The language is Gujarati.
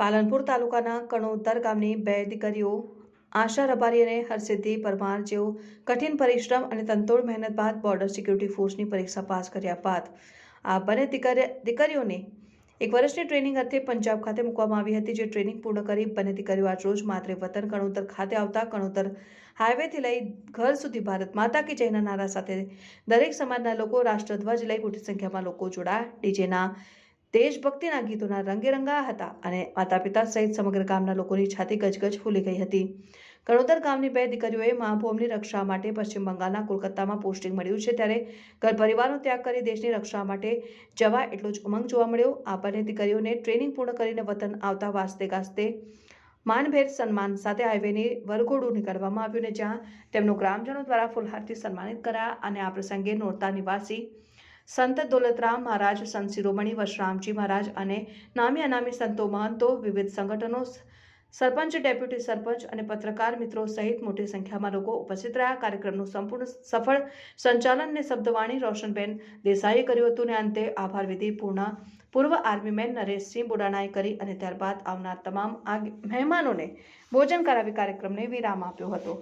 પાલનપુર તાલુકાના કણોતર ગામની બે દીકરીઓ આશા રબારી અને હરસિદ્ધિ પરમાર જેઓ કઠિન પરિશ્રમ અને તંતોડ મહેનત બાદ બોર્ડર સિક્યુરિટી ફોર્સની પરીક્ષા પાસ કર્યા બાદ આ બંને દીકરી દીકરીઓને એક વર્ષની ટ્રેનિંગ અર્થે પંજાબ ખાતે મૂકવામાં આવી હતી, જે ટ્રેનિંગ પૂર્ણ કરી બંને દીકરીઓ રોજ માત્ર વતન કણોતર ખાતે આવતા કણોતર હાઈવેથી લઈ ઘર સુધી ભારત માતા કી જયના નારા સાથે દરેક સમાજના લોકો, રાષ્ટ્રધ્વજ લઈ મોટી સંખ્યામાં લોકો જોડાયા. ડીજેના દેશભક્તિના ગીતોના રંગે રંગાયા હતા અને માતા પિતા સહિત સમગ્ર ગામના લોકોની છાતી ગજગજ ફૂલી ગઈ હતી. કણોદર ગામની બે દીકરીઓએ મા ભૂમની રક્ષા માટે પશ્ચિમ બંગાળના કોલકાતામાં પોસ્ટિંગ મળ્યું છે ત્યારે ઘર પરિવારનો ત્યાગ કરી દેશની રક્ષા માટે જવા એટલો જ ઉમંગ જોવા મળ્યો. આ બંને દીકરીઓને ટ્રેનિંગ પૂર્ણ કરીને વતન આવતા વાસ્તે ગાસ્તે માનભેર સન્માન સાથે હાઈવેની વરઘોડું નીકળવામાં આવ્યું ને જ્યાં તેમનું ગ્રામજનો દ્વારા ફુલહારથી સન્માનિત કરાયા અને આ પ્રસંગે નોરતા નિવાસી સંત દોલતરામ મહારાજ, સંત શિરોમણી વશરામજી મહારાજ અને નામી અનામી સંતો મહંતો, વિવિધ સંગઠનો સરપંચ, ડેપ્યુટી સરપંચ અને પત્રકાર મિત્રો સહિત મોટી સંખ્યામાં લોકો ઉપસ્થિત રહ્યા. કાર્યક્રમનું સંપૂર્ણ સફળ સંચાલનને શબ્દવાણી રોશનબેન દેસાઈએ કર્યું હતું ને અંતે આભાર વિધિ પૂર્ણ પૂર્વ આર્મીમેન નરેશસિંહ બુડાણાએ કરી અને ત્યારબાદ આવનાર તમામ આગ, મહેમાનોને ભોજન કરાવી કાર્યક્રમને વિરામ આપ્યો હતો.